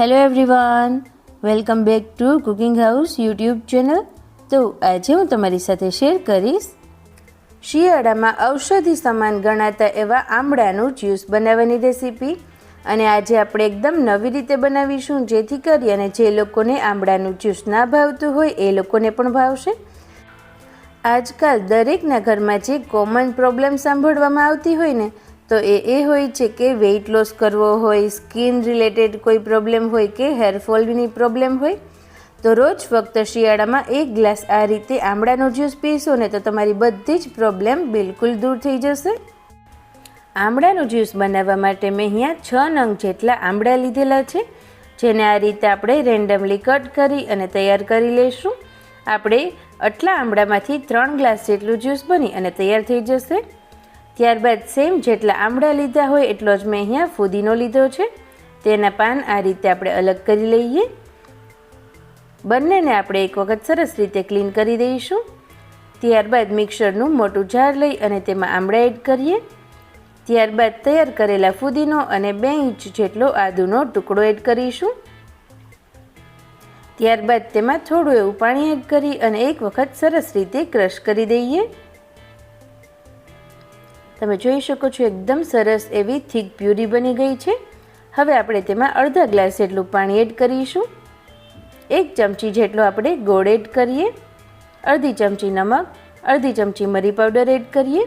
Hello everyone welcome back to cooking house YouTube channel તો આજે હું તમારી સાથે શેર કરીશ શિયાળામાં ઔષધિ સમાન ગણાતા એવા આમળાનું જ્યુસ બનાવવાની રેસીપી અને આજે આપણે એકદમ નવી રીતે બનાવીશું, જેથી કરી અને જે લોકોને આમળાનું જ્યુસ ના ભાવતું હોય એ લોકોને પણ ભાવશે. આજકાલ દરેકના ઘરમાં જે કોમન પ્રોબ્લેમ સાંભળવામાં આવતી હોય ને તો એ એ હોય છે કે વેઇટ લોસ કરવો હોય સ્કિન રિલેટેડ કોઈ પ્રોબ્લેમ હોય કે હેરફોલની પ્રોબ્લેમ હોય, તો રોજ ફક્ત શિયાળામાં એક ગ્લાસ આ રીતે આમળાનો જ્યુસ પીશો ને તો તમારી બધી જ પ્રોબ્લેમ બિલકુલ દૂર થઈ જશે. આમળાનું જ્યુસ બનાવવા માટે મેં અહીંયા છ નંગ જેટલા આમળા લીધેલા છે, જેને આ રીતે આપણે રેન્ડમલી કટ કરી અને તૈયાર કરી લઈશું. આપણે આટલા આમળામાંથી ત્રણ ગ્લાસ જેટલું જ્યુસ બની અને તૈયાર થઈ જશે. ત્યારબાદ સેમ જેટલા આમળા લીધા હોય એટલો જ મેં અહીંયા ફુદીનો લીધો છે. તેના પાન આ રીતે આપણે અલગ કરી લઈએ. બંનેને આપણે એક વખત સરસ રીતે ક્લીન કરી દઈશું. ત્યારબાદ મિક્સરનું મોટું જાર લઈ અને તેમાં આમળા એડ કરીએ. ત્યારબાદ તૈયાર કરેલા ફુદીનો અને બે ઇંચ જેટલો આદુનો ટુકડો એડ કરીશું. ત્યારબાદ તેમાં થોડું એવું પાણી એડ કરી અને એક વખત સરસ રીતે ક્રશ કરી દઈએ. તમે જોઈ શકો છો એકદમ સરસ એવી થીક પ્યુરી બની ગઈ છે. હવે આપણે તેમાં અડધા ગ્લાસ જેટલું પાણી એડ કરીશું. એક ચમચી જેટલો આપણે ગોળ એડ કરીએ. અડધી ચમચી નમક, અડધી ચમચી મરી પાવડર એડ કરીએ.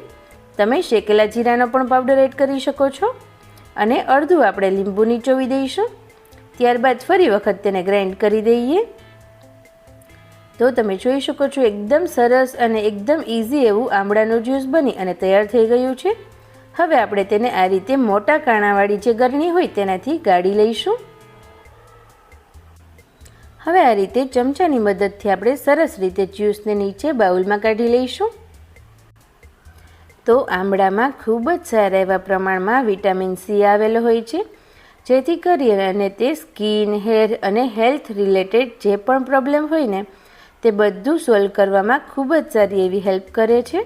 તમે શેકેલા જીરાનો પણ પાવડર એડ કરી શકો છો. અને અડધું આપણે લીંબુ નીચોવી દઈશું. ત્યારબાદ ફરી વખત તેને ગ્રાઇન્ડ કરી દઈએ. તો તમે જોઈ શકો છો એકદમ સરસ અને એકદમ ઇઝી એવું આમળાનું જ્યુસ બની અને તૈયાર થઈ ગયું છે. હવે આપણે તેને આ રીતે મોટા કાણાવાળી જે ગરણી હોય તેનાથી ગાળી લઈશું. હવે આ રીતે ચમચાની મદદથી આપણે સરસ રીતે જ્યુસને નીચે બાઉલમાં કાઢી લઈશું. તો આમળામાં ખૂબ જ સારા એવા પ્રમાણમાં વિટામિન સી આવેલો હોય છે. જેથી કરીને તે સ્કિન, હેર અને હેલ્થ રિલેટેડ જે પણ પ્રોબ્લેમ હોય ને તે બધું સોલ્વ કરવામાં ખૂબ જ સારી એવી હેલ્પ કરે છે.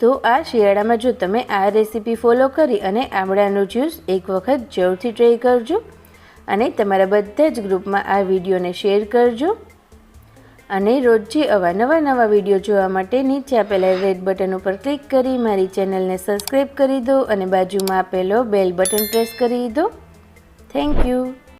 તો આ શિયાળામાં જો તમે આ રેસીપી ફોલો કરી અને આમળાનું જ્યુસ એક વખત જરૂરથી ટ્રાય કરજો અને તમારા બધા જ ગ્રુપમાં આ વિડીયોને શેર કરજો. અને રોજે આવા નવા નવા વીડિયો જોવા માટે નીચે આપેલા રેડ બટન ઉપર ક્લિક કરી મારી ચેનલને સબસ્ક્રાઈબ કરી દો અને બાજુમાં આપેલો બેલ બટન પ્રેસ કરી દો. Thank you